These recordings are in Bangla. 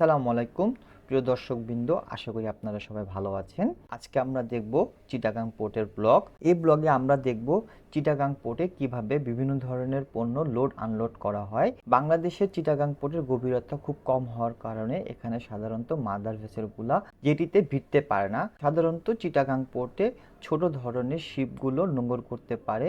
আসসালামু আলাইকুম। প্রিয় দর্শকবৃন্দ, আশা করি আপনারা সবাই ভালো আছেন। আজকে আমরা দেখব চিটাগাং পোর্টের ব্লগ। এই ব্লগে আমরা দেখব চিটাগাং পোর্টে কীভাবে বিভিন্ন ধরনের পণ্য লোড আনলোড করা হয়। বাংলাদেশের চিটাগাং পোর্টের গভীরতা খুব কম হওয়ার কারণে এখানে সাধারণত মাদার ভেসেলগুলা যেটিতে ভিড়তে পারে না। সাধারণত চিটাগাং পোর্টে ছোট ধরনের শিপগুলো নোঙর করতে পারে,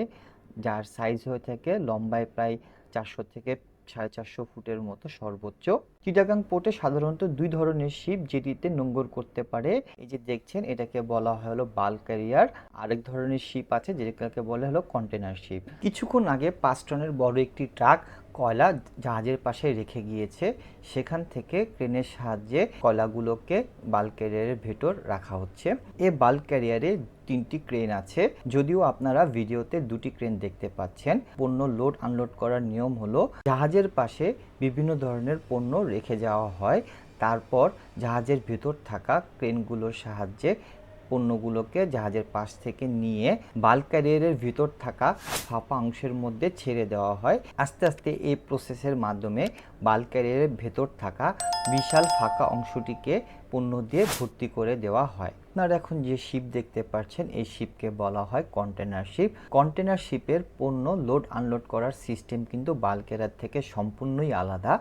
যার সাইজ হয়ে থাকে লম্বায় প্রায় চারশো থেকে সাড়ে চারশো ফুটের মতো সর্বোচ্চ। চিটাগাং পোর্টে সাধারণত দুই ধরনের শিপ যেটিতে নোঙ্গর করতে পারে। এই যে দেখছেন, এটাকে বলা হলো বাল ক্যারিয়ার। আরেক ধরনের শিপ আছে যেটাকে বলা হলো কন্টেনার শিপ। কিছুক্ষণ আগে পাঁচ টনের বড় একটি ট্রাক কয়লা জাহাজের পাশে রেখে গিয়েছে, সেখান থেকে ক্রেনের সাহায্যে কয়লাগুলোকে বাল্ক ক্যারিয়ারের ভেতর রাখা হচ্ছে। এ বাল্ক ক্যারিয়ারে তিনটি ক্রেন আছে, যদিও আপনারা ভিডিওতে দুটি ক্রেন দেখতে পাচ্ছেন। পণ্য লোড আনলোড করার নিয়ম হলো, জাহাজের পাশে বিভিন্ন ধরনের পণ্য রেখে যাওয়া হয়, তারপর জাহাজের ভেতর থাকা ক্রেনগুলোর সাহায্যে পণ্যগুলোকে জাহাজের পাশ থেকে নিয়ে বাল্ক ক্যারিয়ারের ভিতর থাকা ফাঁপা অংশের মধ্যে ছেড়ে দেওয়া হয়। আস্তে আস্তে এই প্রসেসের মাধ্যমে বাল্ক ক্যারিয়ারের ভেতর থাকা বিশাল ফাঁকা অংশটিকে পণ্য দিয়ে ভর্তি করে দেওয়া হয়। আপনারা এখন যে শিপ দেখতে পাচ্ছেন, এই শিপকে বলা হয় কন্টেনার শিপ কন্টেনার শিপের পণ্য লোড আনলোড করার সিস্টেম কিন্তু বাল্কেরার থেকে সম্পূর্ণই আলাদা।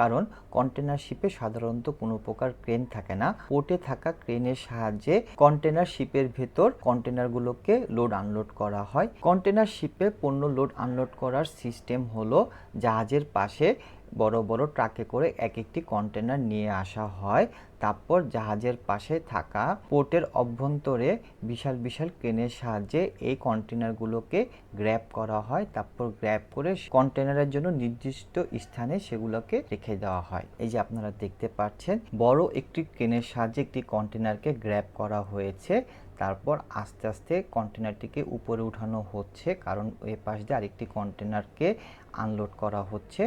কারণ কন্টেনার শিপে সাধারণত কোনো প্রকার ক্রেন থাকে না। পোর্টে থাকা ক্রেনের সাহায্যে কন্টেনার শিপের ভেতর কন্টেনারগুলোকে লোড আনলোড করা হয়। কন্টেনার শিপে পণ্য লোড আনলোড করার সিস্টেম হলো জাহাজের পাশে বড় বড় ট্রাকে করে এক একটি কন্টেনার নিয়ে আসা হয়। তারপর জাহাজের পাশে থাকা পোর্টের অভ্যন্তরে বিশাল বিশাল ক্রেনের সাহায্যে এই কন্টেনারগুলোকে গ্র্যাব করা হয়। তারপর গ্র্যাব করে কন্টেনারের জন্য নির্দিষ্ট স্থানে সেগুলোকে রেখে দেওয়া হয়। এই যে আপনারা দেখতে পাচ্ছেন, বড় একটি ক্রেনের সাহায্যে একটি কন্টেনারকে গ্র্যাব করা হয়েছে। তারপর আস্তে আস্তে কন্টেনারটিকে উপরে উঠানো হচ্ছে, কারণ এ পাশ দিয়ে আরেকটি কন্টেনারকে আনলোড করা হচ্ছে।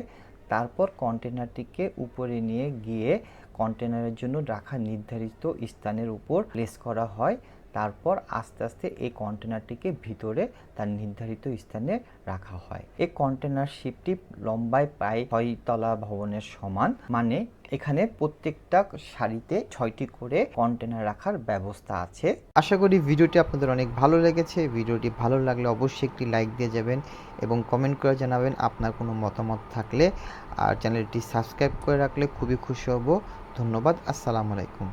তারপর কন্টেনারটিকে উপরে নিয়ে গিয়ে কন্টেনারের জন্য রাখা নির্ধারিত স্থানের উপর প্লেস করা হয়। তারপর আস্তে আস্তে এই কন্টেনারটিকে ভিতরে তার নির্ধারিত স্থানে রাখা হয়। এই কন্টেনার শিপটি লম্বায় প্রায় ছয়তলা ভবনের সমান মানে এখানে প্রত্যেকটা সারিতে ছয়টি করে কন্টেনার রাখার ব্যবস্থা আছে। আশা করি ভিডিওটি আপনাদের অনেক ভালো লেগেছে। ভিডিওটি ভালো লাগলে অবশ্যই একটি লাইক দিয়ে যাবেন এবং কমেন্ট করে জানাবেন আপনার কোনো মতামত থাকলে। আর চ্যানেলটি সাবস্ক্রাইব করে রাখলে খুবই খুশি হব। ধন্যবাদ। আসসালামু আলাইকুম।